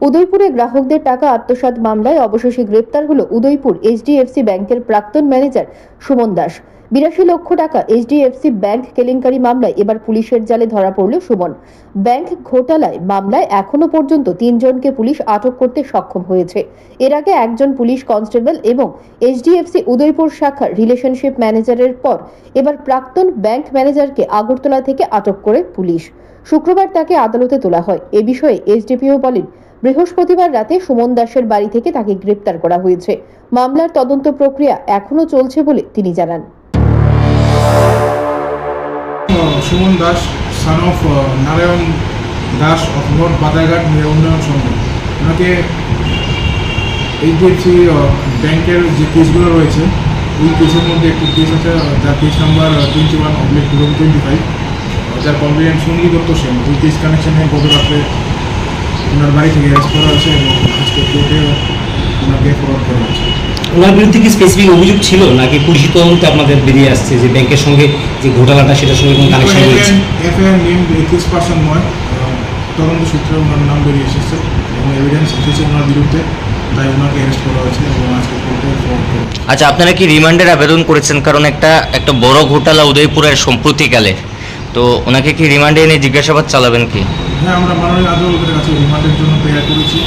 উদয়পুরে গ্রাহকদের টাকা আত্মসাৎ মামলায় অবশেষে গ্রেপ্তার হলো উদয়পুর এইচডিএফসি ব্যাংকের প্রাক্তন ম্যানেজার সুমন দাস। বিরাশি লক্ষ টাকা এইচডিএফসি ব্যাংক কেলেঙ্কারি মামলায় এবার পুলিশের জালে ধরা পড়ল সুমন। ব্যাংক ঘোটালায় মামলায় এখনও পর্যন্ত তিনজনকে পুলিশ আটক করতে সক্ষম হয়েছে। এর আগে একজন পুলিশ কনস্টেবল এবং এইচডিএফসি উদয়পুর শাখার রিলেশনশিপ ম্যানেজারের পর এবার প্রাক্তন ব্যাংক ম্যানেজারকে আগরতলা থেকে আটক করে পুলিশ। শুক্রবার তাকে আদালতে তোলা হয়। এ বিষয়ে এসডিপিও বলেন বৃহস্পতিবার রাতে সুমন দাসের বাড়ি থেকে তাকে গ্রেপ্তার করা হয়েছে। মামলার তদন্ত প্রক্রিয়া এখনও চলছে বলে তিনি জানান। Uh, Suman Das son of Narayan Das of north Badarghat Unnayan Sangha ওনাকে এইচডিএফসি ব্যাংকের যে কেসগুলো রয়েছে ওই কেসের মধ্যে একটি কেস আছে আহ, যার case number twenty one oblique two twenty five যার কমপ্লেন সঙ্গী দত্ত সেন। ওই কেস কানেকশনে গত রাত্রে ওনার বাড়ি থেকে অ্যারেস্ট করা হয়েছে এবং আজকে কোর্টে ওনাকে ফরওয়ার্ড করা হয়েছে। ওনার বিরুদ্ধে কি স্পেসিফিক অভিযোগ ছিল? নাকি পুলিশি তদন্তে আপনাদের বেরিয়ে আসছে যে ব্যাংকের সঙ্গে যে ঘোটালাটা সেটার সঙ্গে কোনো কানেকশন রয়েছে? এফআইআর নেম একুশ পার্সেন্ট নয় তদন্ত সূত্রে ওনার নাম বেরিয়ে এসেছে এবং এভিডেন্স এসেছে ওনার বিরুদ্ধে তাই ওনাকে অ্যারেস্ট করা হয়েছে এবং আজকে কোর্টে। আচ্ছা আপনারা কি রিমান্ডের আবেদন করেছেন? কারণ একটা একটা বড় ঘোটালা উদয়পুরের সম্প্রতিকালে। তো ওনাকে কি রিমান্ডে এনে জিজ্ঞাসাবাদ চালাবেন কি? হ্যাঁ আমরা মাননীয় আদালতের কাছে রিমান্ডের জন্য প্রেয়ার করেছি।